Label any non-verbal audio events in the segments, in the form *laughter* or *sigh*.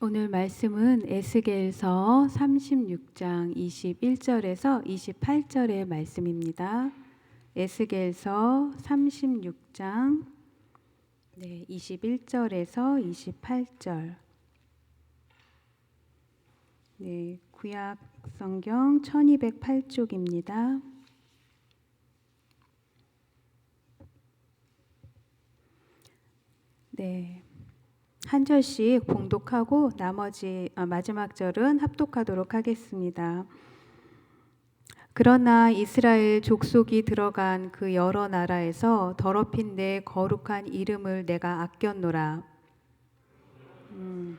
오늘 말씀은 에스겔서 36장 21절에서 28절의 말씀입니다. 에스겔서 36장 네, 21절에서 28절. 네, 구약 성경 1208쪽입니다. 네. 한 절씩 봉독하고 나머지 아, 마지막 절은 합독하도록 하겠습니다. 그러나 이스라엘 족속이 들어간 그 여러 나라에서 더럽힌 내 거룩한 이름을 내가 아꼈노라. 음.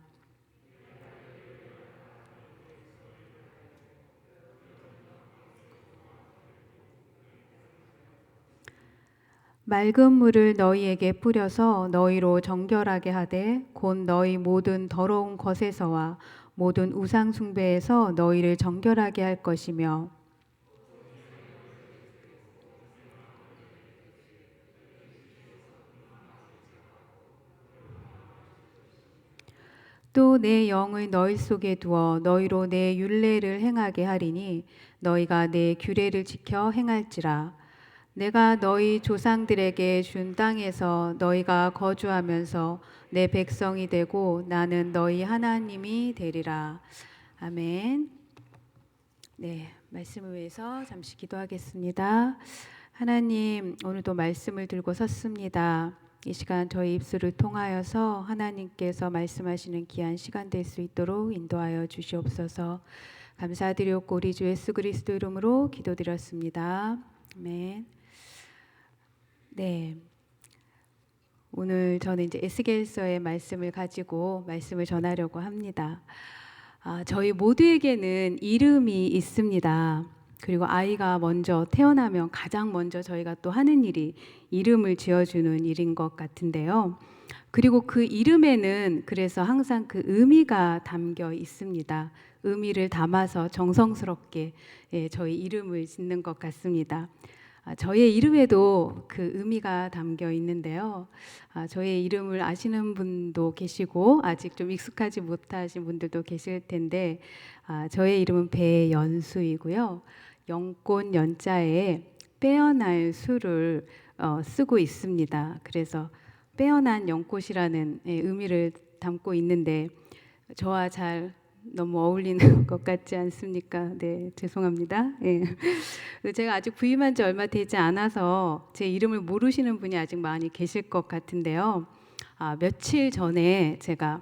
맑은 물을 너희에게 뿌려서 너희로 정결하게 하되 곧 너희 모든 더러운 것에서와 모든 우상 숭배에서 너희를 정결하게 할 것이며. 또 내 영을 너희 속에 두어 너희로 내 율례를 행하게 하리니 너희가 내 규례를 지켜 행할지라 내가 너희 조상들에게 준 땅에서 너희가 거주하면서 내 백성이 되고 나는 너희 하나님이 되리라. 아멘. 네, 말씀을 위해서 잠시 기도하겠습니다. 하나님, 오늘도 말씀을 들고 섰습니다. 이 시간 저희 입술을 통하여서 하나님께서 말씀하시는 귀한 시간 될 수 있도록 인도하여 주시옵소서. 감사드리옵고 우리 주 예수 그리스도 이름으로 기도드렸습니다. 아멘. 네. 오늘 저는 이제 에스겔서의 말씀을 가지고 말씀을 전하려고 합니다. 아, 저희 모두에게는 이름이 있습니다. 그리고 아이가 먼저 태어나면 가장 먼저 저희가 또 하는 일이 이름을 지어주는 일인 것 같은데요. 그리고 그 이름에는 그래서 항상 그 의미가 담겨 있습니다. 의미를 담아서 정성스럽게 예, 저희 이름을 짓는 것 같습니다. 아, 저의 이름에도 그 의미가 담겨 있는데요. 아, 저의 이름을 아시는 분도 계시고 아직 좀 익숙하지 못하신 분들도 계실 텐데 아, 저의 이름은 배연수이고요. 영꽃 연자에 빼어날 수를 어, 쓰고 있습니다. 그래서 빼어난 연꽃이라는 예, 의미를 담고 있는데 저와 잘 너무 어울리는 *laughs* 것 같지 않습니까? 네, 죄송합니다. 예. 제가 아직 부임한 지 얼마 되지 않아서 제 이름을 모르시는 분이 아직 많이 계실 것 같은데요. 아, 며칠 전에 제가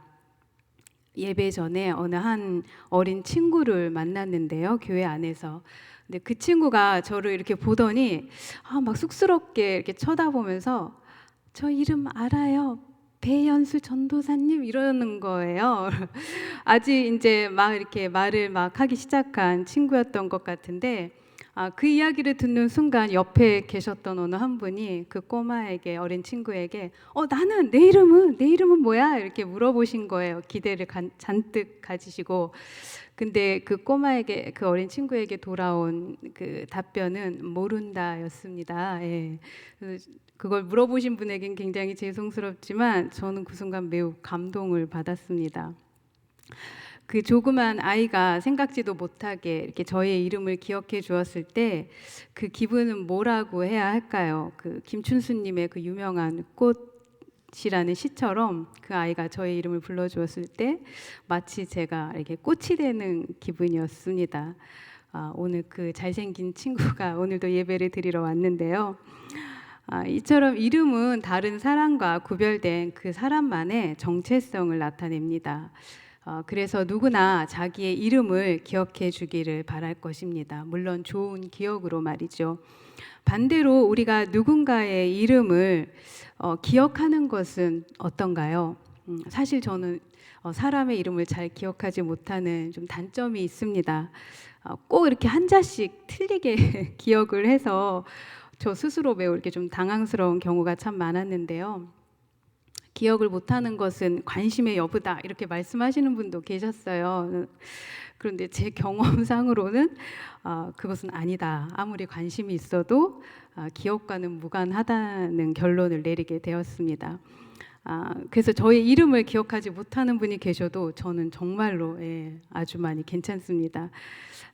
예배 전에 어느 한 어린 친구를 만났는데요. 교회 안에서. 근데 그 친구가 저를 이렇게 보더니 아, 막 쑥스럽게 이렇게 쳐다보면서 저 이름 알아요. 배연수 전도사님 이러는 거예요. *laughs* 아직 이제 막 이렇게 말을 막 하기 시작한 친구였던 것 같은데 아, 그 이야기를 듣는 순간 옆에 계셨던 어느 한 분이 그 꼬마에게 어린 친구에게 어 나는 내 이름은 내 이름은 뭐야 이렇게 물어보신 거예요. 기대를 간, 잔뜩 가지시고 근데 그 꼬마에게 그 어린 친구에게 돌아온 그 답변은 모른다였습니다. 예. 그걸 물어보신 분에겐 굉장히 죄송스럽지만 저는 그 순간 매우 감동을 받았습니다. 그 조그만 아이가 생각지도 못하게 이렇게 저의 이름을 기억해 주었을 때 그 기분은 뭐라고 해야 할까요? 그 김춘수님의 그 유명한 꽃이라는 시처럼 그 아이가 저의 이름을 불러 주었을 때 마치 제가 이렇게 꽃이 되는 기분이었습니다. 아, 오늘 그 잘생긴 친구가 오늘도 예배를 드리러 왔는데요. 아, 이처럼 이름은 다른 사람과 구별된 그 사람만의 정체성을 나타냅니다. 어, 그래서 누구나 자기의 이름을 기억해 주기를 바랄 것입니다. 물론 좋은 기억으로 말이죠. 반대로 우리가 누군가의 이름을 어, 기억하는 것은 어떤가요? 음, 사실 저는 어, 사람의 이름을 잘 기억하지 못하는 좀 단점이 있습니다. 어, 꼭 이렇게 한자씩 틀리게 *laughs* 기억을 해서 저 스스로 매우 이렇게 좀 당황스러운 경우가 참 많았는데요. 기억을 못하는 것은 관심의 여부다 이렇게 말씀하시는 분도 계셨어요. 그런데 제 경험상으로는 어, 그것은 아니다. 아무리 관심이 있어도 어, 기억과는 무관하다는 결론을 내리게 되었습니다. 아, 그래서 저의 이름을 기억하지 못하는 분이 계셔도 저는 정말로 예, 아주 많이 괜찮습니다.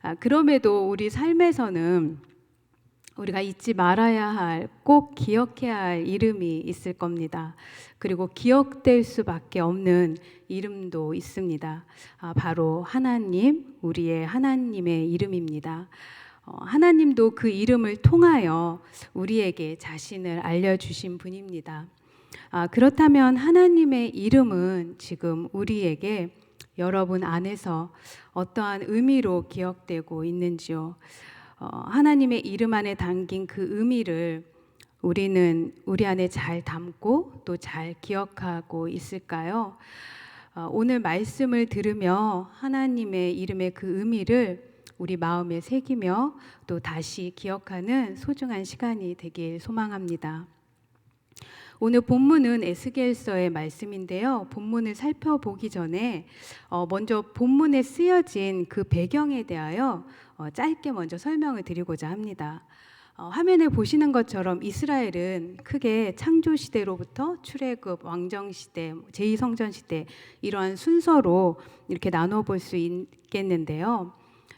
아, 그럼에도 우리 삶에서는 우리가 잊지 말아야 할, 꼭 기억해야 할 이름이 있을 겁니다. 그리고 기억될 수밖에 없는 이름도 있습니다. 아, 바로 하나님, 우리의 하나님의 이름입니다. 어, 하나님도 그 이름을 통하여 우리에게 자신을 알려주신 분입니다. 아, 그렇다면 하나님의 이름은 지금 우리에게 여러분 안에서 어떠한 의미로 기억되고 있는지요? 어, 하나님의 이름 안에 담긴 그 의미를 우리는 우리 안에 잘 담고 또 잘 기억하고 있을까요? 어, 오늘 말씀을 들으며 하나님의 이름의 그 의미를 우리 마음에 새기며 또 다시 기억하는 소중한 시간이 되길 소망합니다. 오늘 본문은 에스겔서의 말씀인데요. 본문을 살펴보기 전에 어, 먼저 본문에 쓰여진 그 배경에 대하여 어, 짧게 먼저 설명을 드리고자 합니다. 어, 화면에 보시는 것처럼 이스라엘은 크게 창조 시대로부터 출애굽, 왕정 시대, 제2 성전 시대 이러한 순서로 이렇게 나눠 볼 수 있겠는데요.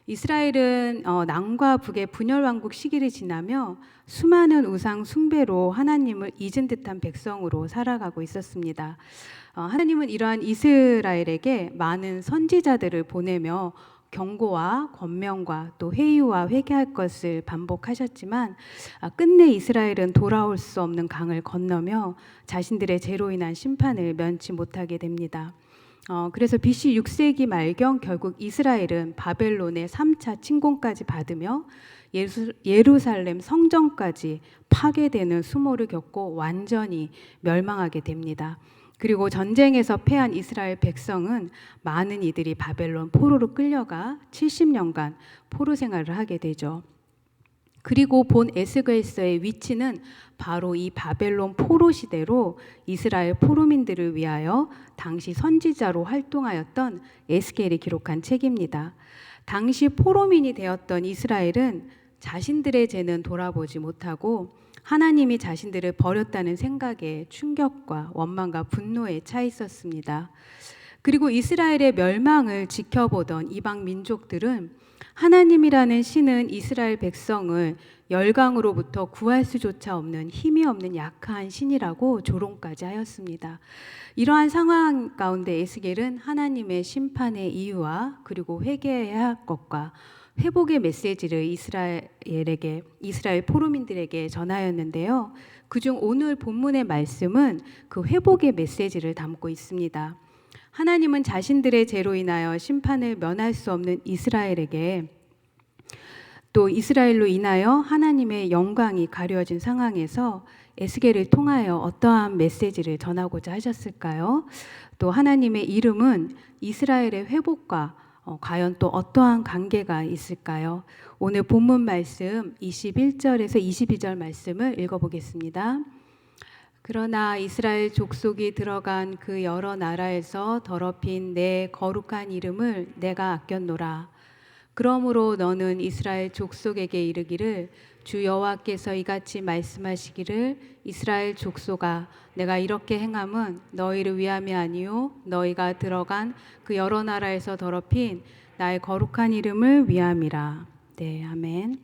이스라엘은 어, 남과 북의 분열 왕국 시기를 지나며 수많은 우상 숭배로 하나님을 잊은 듯한 백성으로 살아가고 있었습니다. 어, 하나님은 이러한 이스라엘에게 많은 선지자들을 보내며 경고와 권면과 또 회유와 회개할 것을 반복하셨지만 아, 끝내 이스라엘은 돌아올 수 없는 강을 건너며 자신들의 죄로 인한 심판을 면치 못하게 됩니다. 어, 그래서 BC 6세기 말경 결국 이스라엘은 바벨론의 3차 침공까지 받으며 예수, 예루살렘 성전까지 파괴되는 수모를 겪고 완전히 멸망하게 됩니다. 그리고 전쟁에서 패한 이스라엘 백성은 많은 이들이 바벨론 포로로 끌려가 70년간 포로 생활을 하게 되죠. 그리고 본 에스겔서의 위치는 바로 이 바벨론 포로 시대로 이스라엘 포로민들을 위하여 당시 선지자로 활동하였던 에스겔이 기록한 책입니다. 당시 포로민이 되었던 이스라엘은 자신들의 죄는 돌아보지 못하고 하나님이 자신들을 버렸다는 생각에 충격과 원망과 분노에 차 있었습니다. 그리고 이스라엘의 멸망을 지켜보던 이방 민족들은 하나님이라는 신은 이스라엘 백성을 열강으로부터 구할 수조차 없는 힘이 없는 약한 신이라고 조롱까지 하였습니다. 이러한 상황 가운데 에스겔은 하나님의 심판의 이유와 그리고 회개해야 할 것과 회복의 메시지를 이스라엘에게 이스라엘 포로민들에게 전하였는데요. 그중 오늘 본문의 말씀은 그 회복의 메시지를 담고 있습니다. 하나님은 자신들의 죄로 인하여 심판을 면할 수 없는 이스라엘에게 또 이스라엘로 인하여 하나님의 영광이 가려진 상황에서 에스겔을 통하여 어떠한 메시지를 전하고자 하셨을까요? 또 하나님의 이름은 이스라엘의 회복과 어, 과연 또 어떠한 관계가 있을까요? 오늘 본문 말씀 21절에서 22절 말씀을 읽어보겠습니다. 그러나 이스라엘 족속이 들어간 그 여러 나라에서 더럽힌 내 거룩한 이름을 내가 아꼈노라. 그러므로 너는 이스라엘 족속에게 이르기를 주 여호와께서 이같이 말씀하시기를 이스라엘 족속아 내가 이렇게 행함은 너희를 위함이 아니요 너희가 들어간 그 여러 나라에서 더럽힌 나의 거룩한 이름을 위함이라. 네, 아멘.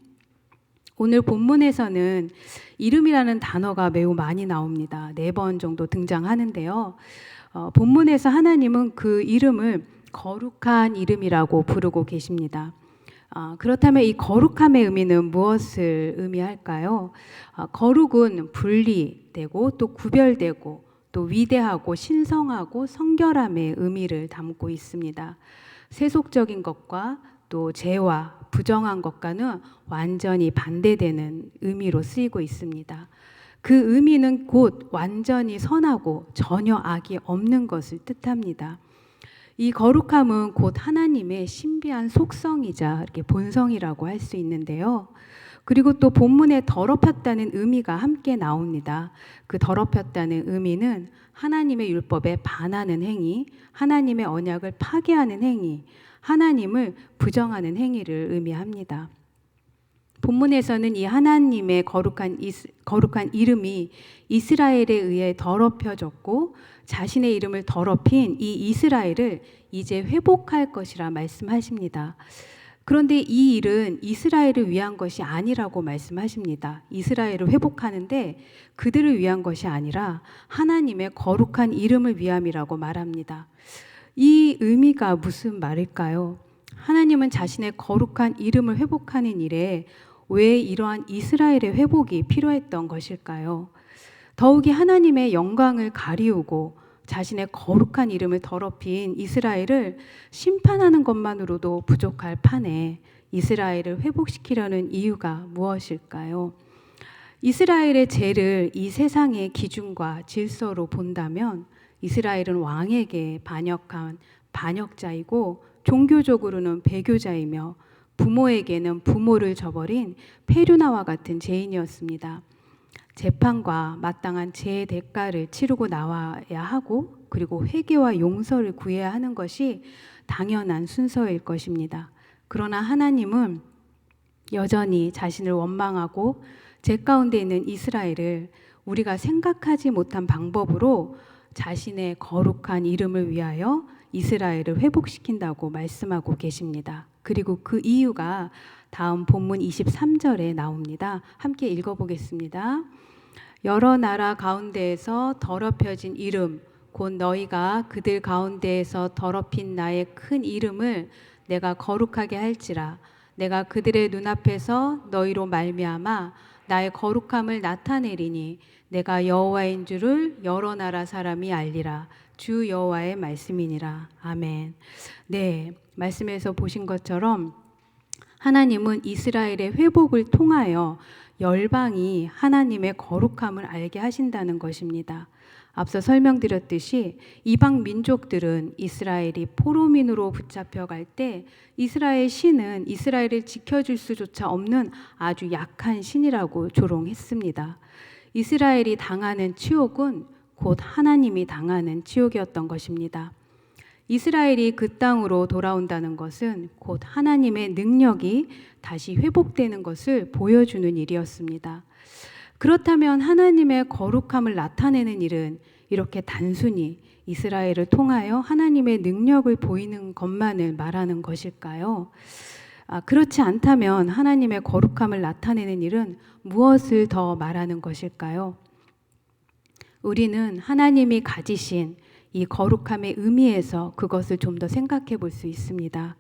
오늘 본문에서는 이름이라는 단어가 매우 많이 나옵니다. 네 번 정도 등장하는데요. 어, 본문에서 하나님은 그 이름을 거룩한 이름이라고 부르고 계십니다. 아, 그렇다면 이 거룩함의 의미는 무엇을 의미할까요? 아, 거룩은 분리되고 또 구별되고 또 위대하고 신성하고 성결함의 의미를 담고 있습니다. 세속적인 것과 또 죄와 부정한 것과는 완전히 반대되는 의미로 쓰이고 있습니다. 그 의미는 곧 완전히 선하고 전혀 악이 없는 것을 뜻합니다. 이 거룩함은 곧 하나님의 신비한 속성이자 이렇게 본성이라고 할 수 있는데요. 그리고 또 본문에 더럽혔다는 의미가 함께 나옵니다. 그 더럽혔다는 의미는 하나님의 율법에 반하는 행위, 하나님의 언약을 파괴하는 행위, 하나님을 부정하는 행위를 의미합니다. 본문에서는 이 하나님의 거룩한 이스, 거룩한 이름이 이스라엘에 의해 더럽혀졌고 자신의 이름을 더럽힌 이 이스라엘을 이제 회복할 것이라 말씀하십니다. 그런데 이 일은 이스라엘을 위한 것이 아니라고 말씀하십니다. 이스라엘을 회복하는데 그들을 위한 것이 아니라 하나님의 거룩한 이름을 위함이라고 말합니다. 이 의미가 무슨 말일까요? 하나님은 자신의 거룩한 이름을 회복하는 일에 왜 이러한 이스라엘의 회복이 필요했던 것일까요? 더욱이 하나님의 영광을 가리우고 자신의 거룩한 이름을 더럽힌 이스라엘을 심판하는 것만으로도 부족할 판에 이스라엘을 회복시키려는 이유가 무엇일까요? 이스라엘의 죄를 이 세상의 기준과 질서로 본다면 이스라엘은 왕에게 반역한 반역자이고 종교적으로는 배교자이며 부모에게는 부모를 저버린 페류나와 같은 죄인이었습니다. 재판과 마땅한 죄의 대가를 치르고 나와야 하고 그리고 회개와 용서를 구해야 하는 것이 당연한 순서일 것입니다. 그러나 하나님은 여전히 자신을 원망하고 죄 가운데 있는 이스라엘을 우리가 생각하지 못한 방법으로 자신의 거룩한 이름을 위하여 이스라엘을 회복시킨다고 말씀하고 계십니다. 그리고 그 이유가 다음 본문 23절에 나옵니다. 함께 읽어보겠습니다. 여러 나라 가운데에서 더럽혀진 이름, 곧 너희가 그들 가운데에서 더럽힌 나의 큰 이름을 내가 거룩하게 할지라. 내가 그들의 눈앞에서 너희로 말미암아 나의 거룩함을 나타내리니 내가 여호와인 줄을 여러 나라 사람이 알리라. 주 여호와의 말씀이니라. 아멘. 네, 말씀에서 보신 것처럼 하나님은 이스라엘의 회복을 통하여 열방이 하나님의 거룩함을 알게 하신다는 것입니다. 앞서 설명드렸듯이 이방 민족들은 이스라엘이 포로민으로 붙잡혀 갈 때 이스라엘 신은 이스라엘을 지켜줄 수조차 없는 아주 약한 신이라고 조롱했습니다. 이스라엘이 당하는 치욕은 곧 하나님이 당하는 치욕이었던 것입니다. 이스라엘이 그 땅으로 돌아온다는 것은 곧 하나님의 능력이 다시 회복되는 것을 보여주는 일이었습니다. 그렇다면 하나님의 거룩함을 나타내는 일은 이렇게 단순히 이스라엘을 통하여 하나님의 능력을 보이는 것만을 말하는 것일까요? 아, 그렇지 않다면 하나님의 거룩함을 나타내는 일은 무엇을 더 말하는 것일까요? 우리는 하나님이 가지신 이 거룩함의 의미에서 그것을 좀 더 생각해 볼 수 있습니다.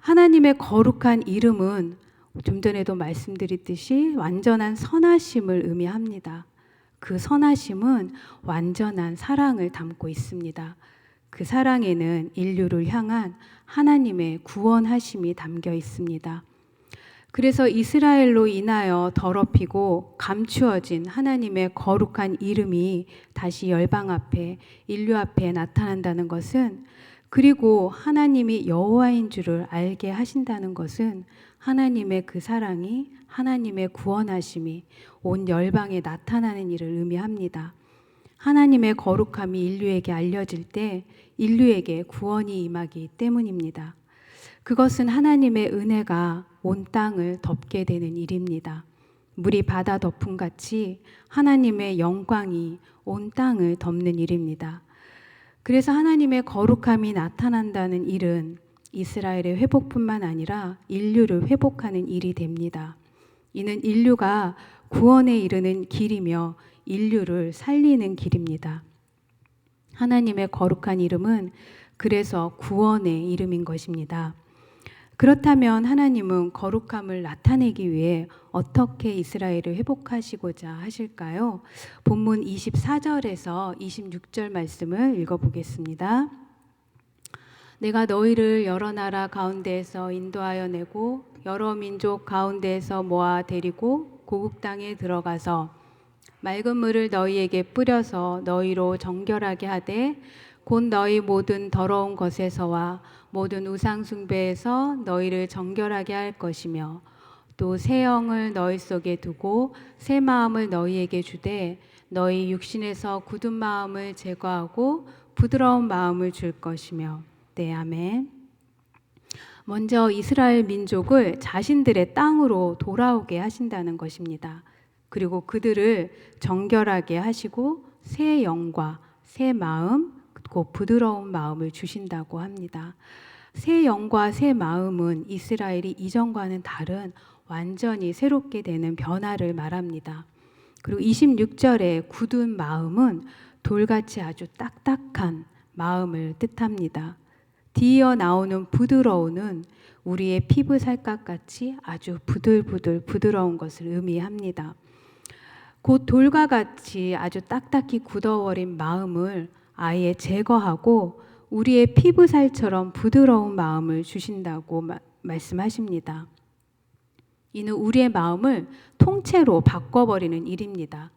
하나님의 거룩한 이름은 좀 전에도 말씀드렸듯이 완전한 선하심을 의미합니다. 그 선하심은 완전한 사랑을 담고 있습니다. 그 사랑에는 인류를 향한 하나님의 구원하심이 담겨 있습니다. 그래서 이스라엘로 인하여 더럽히고 감추어진 하나님의 거룩한 이름이 다시 열방 앞에 인류 앞에 나타난다는 것은 그리고 하나님이 여호와인 줄을 알게 하신다는 것은 하나님의 그 사랑이 하나님의 구원하심이 온 열방에 나타나는 일을 의미합니다. 하나님의 거룩함이 인류에게 알려질 때 인류에게 구원이 임하기 때문입니다. 그것은 하나님의 은혜가 온 땅을 덮게 되는 일입니다. 물이 바다 덮음 같이 하나님의 영광이 온 땅을 덮는 일입니다. 그래서 하나님의 거룩함이 나타난다는 일은 이스라엘의 회복뿐만 아니라 인류를 회복하는 일이 됩니다. 이는 인류가 구원에 이르는 길이며 인류를 살리는 길입니다. 하나님의 거룩한 이름은 그래서 구원의 이름인 것입니다. 그렇다면 하나님은 거룩함을 나타내기 위해 어떻게 이스라엘을 회복하시고자 하실까요? 본문 24절에서 26절 말씀을 읽어보겠습니다. 내가 너희를 여러 나라 가운데에서 인도하여 내고 여러 민족 가운데에서 모아 데리고 고국 땅에 들어가서 맑은 물을 너희에게 뿌려서 너희로 정결하게 하되 곧 너희 모든 더러운 것에서와 모든 우상 숭배에서 너희를 정결하게 할 것이며 또 새 영을 너희 속에 두고 새 마음을 너희에게 주되 너희 육신에서 굳은 마음을 제거하고 부드러운 마음을 줄 것이며 네 아멘. 먼저 이스라엘 민족을 자신들의 땅으로 돌아오게 하신다는 것입니다. 그리고 그들을 정결하게 하시고 새 영과 새 마음, 곧 부드러운 마음을 주신다고 합니다. 새 영과 새 마음은 이스라엘이 이전과는 다른 완전히 새롭게 되는 변화를 말합니다. 그리고 26절에 굳은 마음은 돌같이 아주 딱딱한 마음을 뜻합니다. 뒤이어 나오는 부드러우는 우리의 피부 살갗 같이 아주 부들부들 부드러운 것을 의미합니다. 곧 돌과 같이 아주 딱딱히 굳어버린 마음을 아예 제거하고 우리의 피부살처럼 부드러운 마음을 주신다고 마, 말씀하십니다. 이는 우리의 마음을 통째로 바꿔버리는 일입니다.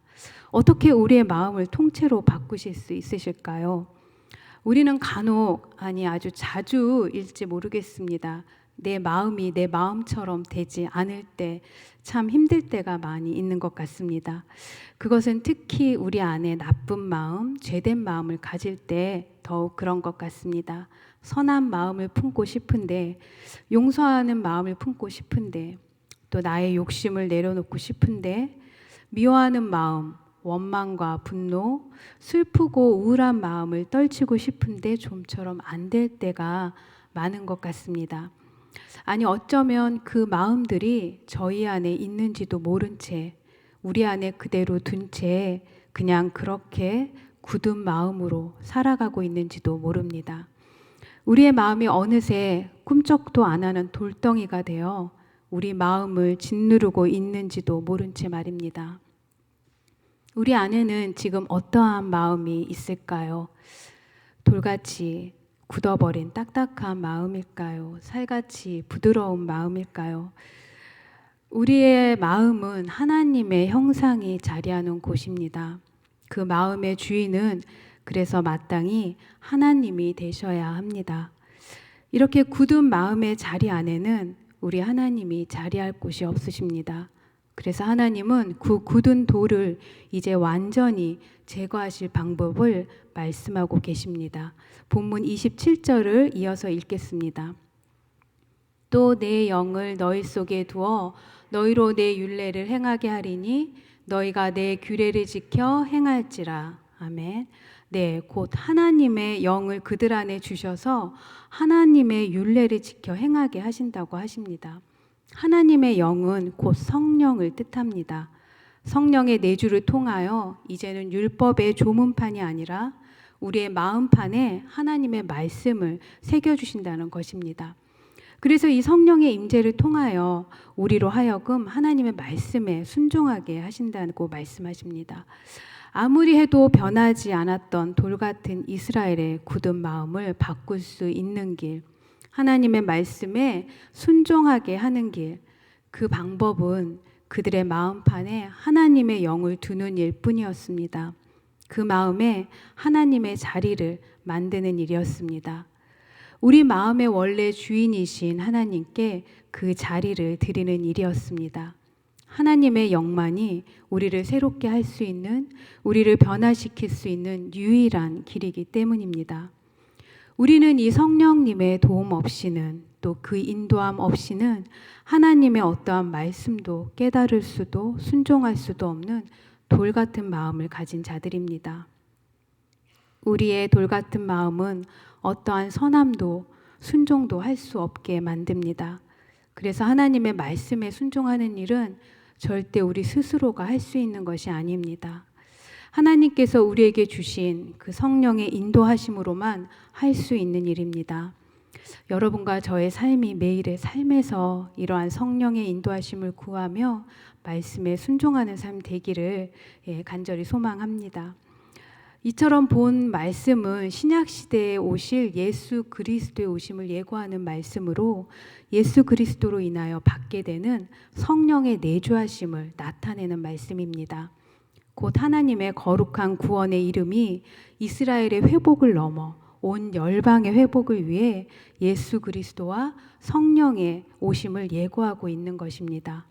어떻게 우리의 마음을 통째로 바꾸실 수 있으실까요? 우리는 간혹, 아니 아주 자주일지 모르겠습니다. 내 마음이 내 마음처럼 되지 않을 때 참 힘들 때가 많이 있는 것 같습니다. 그것은 특히 우리 안에 나쁜 마음, 죄된 마음을 가질 때 더욱 그런 것 같습니다. 선한 마음을 품고 싶은데, 용서하는 마음을 품고 싶은데, 또 나의 욕심을 내려놓고 싶은데, 미워하는 마음, 원망과 분노, 슬프고 우울한 마음을 떨치고 싶은데 좀처럼 안 될 때가 많은 것 같습니다. 아니 어쩌면 그 마음들이 저희 안에 있는지도 모른 채 우리 안에 그대로 둔 채 그냥 그렇게 굳은 마음으로 살아가고 있는지도 모릅니다. 우리의 마음이 어느새 꿈쩍도 안 하는 돌덩이가 되어 우리 마음을 짓누르고 있는지도 모른 채 말입니다. 우리 안에는 지금 어떠한 마음이 있을까요? 돌같이 굳어버린 딱딱한 마음일까요? 살같이 부드러운 마음일까요? 우리의 마음은 하나님의 형상이 자리하는 곳입니다. 그 마음의 주인은 그래서 마땅히 하나님이 되셔야 합니다. 이렇게 굳은 마음의 자리 안에는 우리 하나님이 자리할 곳이 없으십니다. 그래서 하나님은 그 굳은 돌을 이제 완전히 제거하실 방법을 말씀하고 계십니다. 본문 27절을 이어서 읽겠습니다. 또 내 영을 너희 속에 두어 너희로 내 윤례를 행하게 하리니 너희가 내 규례를 지켜 행할지라. 아멘. 네, 곧 하나님의 영을 그들 안에 주셔서 하나님의 윤례를 지켜 행하게 하신다고 하십니다. 하나님의 영은 곧 성령을 뜻합니다. 성령의 내주를 통하여 이제는 율법의 조문판이 아니라 우리의 마음판에 하나님의 말씀을 새겨 주신다는 것입니다. 그래서 이 성령의 임재를 통하여 우리로 하여금 하나님의 말씀에 순종하게 하신다고 말씀하십니다. 아무리 해도 변하지 않았던 돌 같은 이스라엘의 굳은 마음을 바꿀 수 있는 길, 하나님의 말씀에 순종하게 하는 길, 그 방법은 그들의 마음판에 하나님의 영을 두는 일 뿐이었습니다. 그 마음에 하나님의 자리를 만드는 일이었습니다. 우리 마음의 원래 주인이신 하나님께 그 자리를 드리는 일이었습니다. 하나님의 영만이 우리를 새롭게 할 수 있는, 우리를 변화시킬 수 있는 유일한 길이기 때문입니다. 우리는 이 성령님의 도움 없이는 또 그 인도함 없이는 하나님의 어떠한 말씀도 깨달을 수도 순종할 수도 없는 돌 같은 마음을 가진 자들입니다. 우리의 돌 같은 마음은 어떠한 선함도 순종도 할 수 없게 만듭니다. 그래서 하나님의 말씀에 순종하는 일은 절대 우리 스스로가 할 수 있는 것이 아닙니다. 하나님께서 우리에게 주신 그 성령의 인도하심으로만 할 수 있는 일입니다. 여러분과 저의 삶이 매일의 삶에서 이러한 성령의 인도하심을 구하며 말씀에 순종하는 삶 되기를 예, 간절히 소망합니다. 이처럼 본 말씀은 신약 시대에 오실 예수 그리스도의 오심을 예고하는 말씀으로 예수 그리스도로 인하여 받게 되는 성령의 내주하심을 나타내는 말씀입니다. 곧 하나님의 거룩한 구원의 이름이 이스라엘의 회복을 넘어 온 열방의 회복을 위해 예수 그리스도와 성령의 오심을 예고하고 있는 것입니다.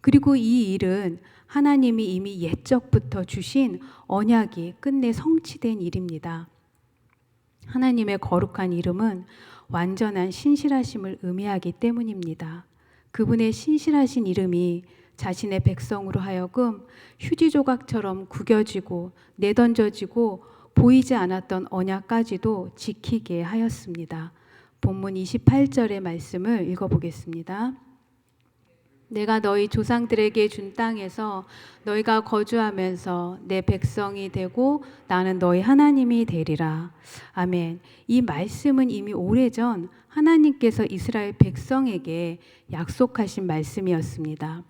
그리고 이 일은 하나님이 이미 옛적부터 주신 언약이 끝내 성취된 일입니다. 하나님의 거룩한 이름은 완전한 신실하심을 의미하기 때문입니다. 그분의 신실하신 이름이 자신의 백성으로 하여금 휴지 조각처럼 구겨지고 내던져지고 보이지 않았던 언약까지도 지키게 하였습니다. 본문 28절의 말씀을 읽어보겠습니다. 내가 너희 조상들에게 준 땅에서 너희가 거주하면서 내 백성이 되고 나는 너희 하나님이 되리라. 아멘. 이 말씀은 이미 오래전 하나님께서 이스라엘 백성에게 약속하신 말씀이었습니다.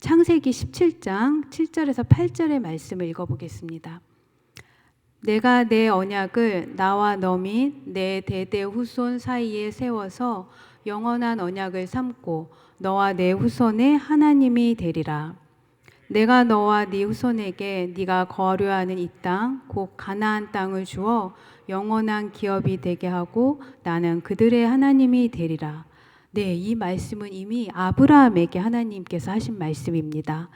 창세기 17장 7절에서 8절의 말씀을 읽어보겠습니다. 내가 내 언약을 나와 너 및 내 대대 후손 사이에 세워서 영원한 언약을 삼고 너와 내 후손의 하나님이 되리라. 내가 너와 네 후손에게 네가 거류하는 이 땅 곧 가나안 땅을 주어 영원한 기업이 되게 하고 나는 그들의 하나님이 되리라. 네, 이 말씀은 이미 아브라함에게 하나님께서 하신 말씀입니다.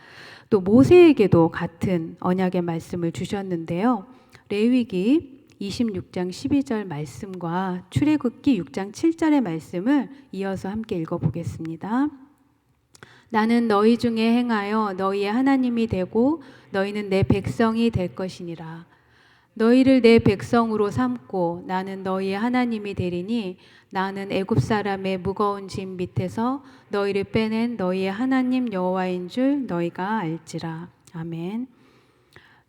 또 모세에게도 같은 언약의 말씀을 주셨는데요. 레위기 26장 12절 말씀과 출애굽기 6장 7절의 말씀을 이어서 함께 읽어보겠습니다. 나는 너희 중에 행하여 너희의 하나님이 되고 너희는 내 백성이 될 것이니라. 너희를 내 백성으로 삼고 나는 너희의 하나님이 되리니 나는 애굽 사람의 무거운 짐 밑에서 너희를 빼낸 너희의 하나님 여호와인 줄 너희가 알지라. 아멘.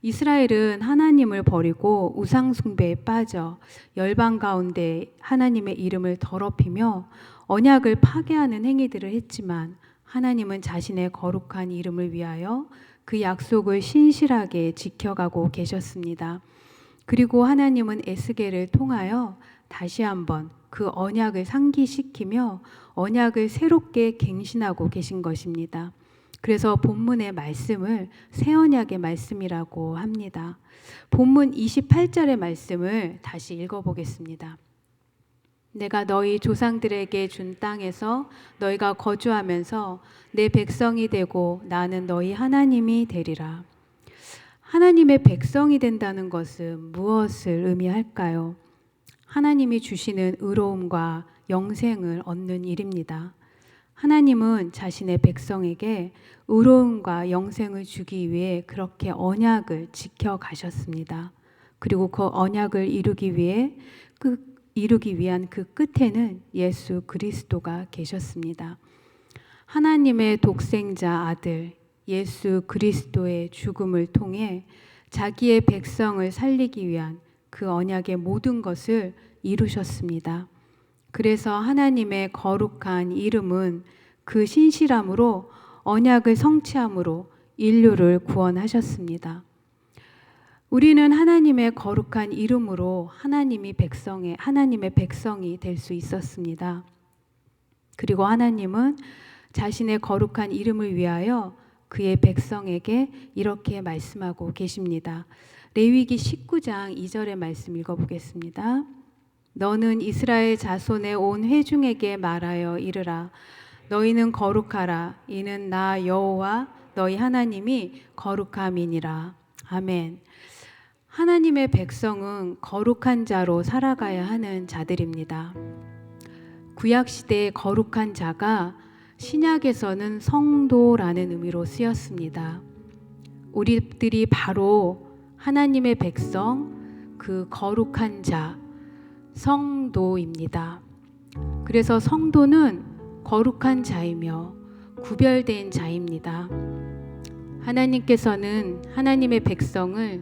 이스라엘은 하나님을 버리고 우상 숭배에 빠져 열방 가운데 하나님의 이름을 더럽히며 언약을 파괴하는 행위들을 했지만 하나님은 자신의 거룩한 이름을 위하여 그 약속을 신실하게 지켜가고 계셨습니다. 그리고 하나님은 에스겔을 통하여 다시 한번 그 언약을 상기시키며 언약을 새롭게 갱신하고 계신 것입니다. 그래서 본문의 말씀을 새 언약의 말씀이라고 합니다. 본문 28절의 말씀을 다시 읽어보겠습니다. 내가 너희 조상들에게 준 땅에서 너희가 거주하면서 내 백성이 되고 나는 너희 하나님이 되리라. 하나님의 백성이 된다는 것은 무엇을 의미할까요? 하나님이 주시는 의로움과 영생을 얻는 일입니다. 하나님은 자신의 백성에게 의로움과 영생을 주기 위해 그렇게 언약을 지켜 가셨습니다. 그리고 그 언약을 이루기 위해 그 이루기 위한 그 끝에는 예수 그리스도가 계셨습니다. 하나님의 독생자 아들 예수 그리스도의 죽음을 통해 자기의 백성을 살리기 위한 그 언약의 모든 것을 이루셨습니다. 그래서 하나님의 거룩한 이름은 그 신실함으로 언약을 성취함으로 인류를 구원하셨습니다. 우리는 하나님의 거룩한 이름으로 하나님이 백성의 하나님의 백성이 될 수 있었습니다. 그리고 하나님은 자신의 거룩한 이름을 위하여 그의 백성에게 이렇게 말씀하고 계십니다. 레위기 19장 2절의 말씀 읽어보겠습니다. 너는 이스라엘 자손의 온 회중에게 말하여 이르라. 너희는 거룩하라. 이는 나 여호와 너희 하나님이 거룩함이니라. 아멘. 하나님의 백성은 거룩한 자로 살아가야 하는 자들입니다. 구약 시대의 거룩한 자가 신약에서는 성도라는 의미로 쓰였습니다. 우리들이 바로 하나님의 백성 그 거룩한 자 성도입니다. 그래서 성도는 거룩한 자이며 구별된 자입니다. 하나님께서는 하나님의 백성을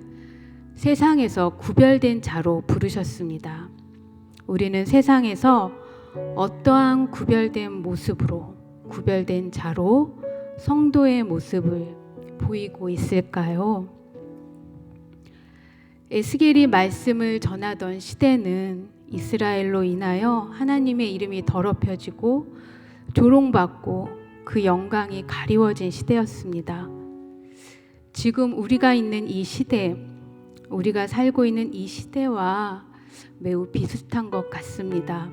세상에서 구별된 자로 부르셨습니다. 우리는 세상에서 어떠한 구별된 모습으로 구별된 자로 성도의 모습을 보이고 있을까요? 에스겔이 말씀을 전하던 시대는 이스라엘로 인하여 하나님의 이름이 더럽혀지고 조롱받고 그 영광이 가리워진 시대였습니다. 지금 우리가 있는 이 시대, 우리가 살고 있는 이 시대와 매우 비슷한 것 같습니다.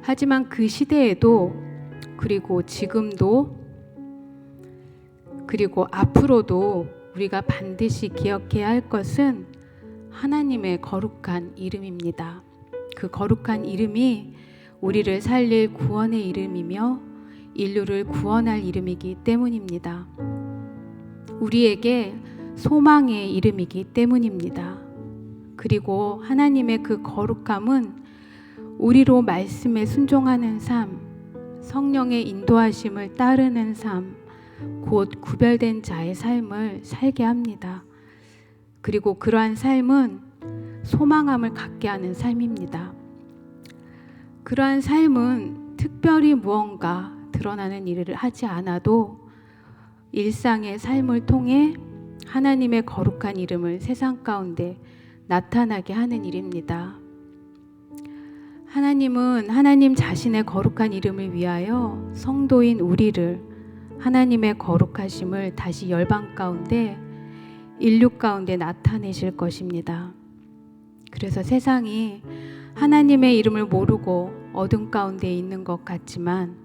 하지만 그 시대에도 그리고 지금도 그리고 앞으로도 우리가 반드시 기억해야 할 것은 하나님의 거룩한 이름입니다. 그 거룩한 이름이 우리를 살릴 구원의 이름이며 인류를 구원할 이름이기 때문입니다. 우리에게 소망의 이름이기 때문입니다. 그리고 하나님의 그 거룩함은 우리로 말씀에 순종하는 삶, 성령의 인도하심을 따르는 삶, 곧 구별된 자의 삶을 살게 합니다. 그리고 그러한 삶은 소망함을 갖게 하는 삶입니다. 그러한 삶은 특별히 무언가 드러나는 일을 하지 않아도 일상의 삶을 통해 하나님의 거룩한 이름을 세상 가운데 나타나게 하는 일입니다. 하나님은 하나님 자신의 거룩한 이름을 위하여 성도인 우리를 하나님의 거룩하심을 다시 열방 가운데 인류 가운데 나타내실 것입니다. 그래서 세상이 하나님의 이름을 모르고 어둠 가운데 있는 것 같지만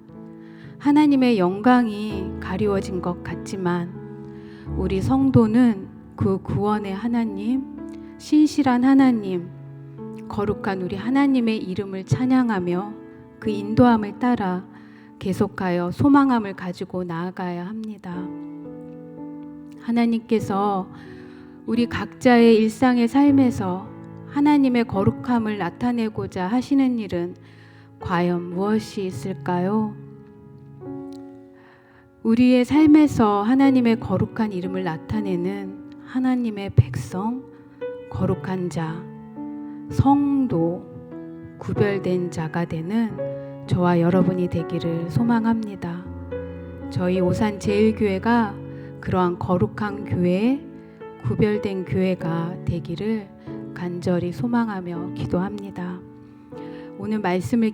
하나님의 영광이 가리워진 것 같지만 우리 성도는 그 구원의 하나님, 신실한 하나님, 거룩한 우리 하나님의 이름을 찬양하며 그 인도함을 따라 계속하여 소망함을 가지고 나아가야 합니다. 하나님께서 우리 각자의 일상의 삶에서 하나님의 거룩함을 나타내고자 하시는 일은 과연 무엇이 있을까요? 우리의 삶에서 하나님의 거룩한 이름을 나타내는 하나님의 백성, 거룩한 자, 성도, 구별된 자가 되는 저와 여러분이 되기를 소망합니다. 저희 오산 제일교회가 그러한 거룩한 교회, 구별된 교회가 되기를 간절히 소망하며 기도합니다. 오늘 말씀을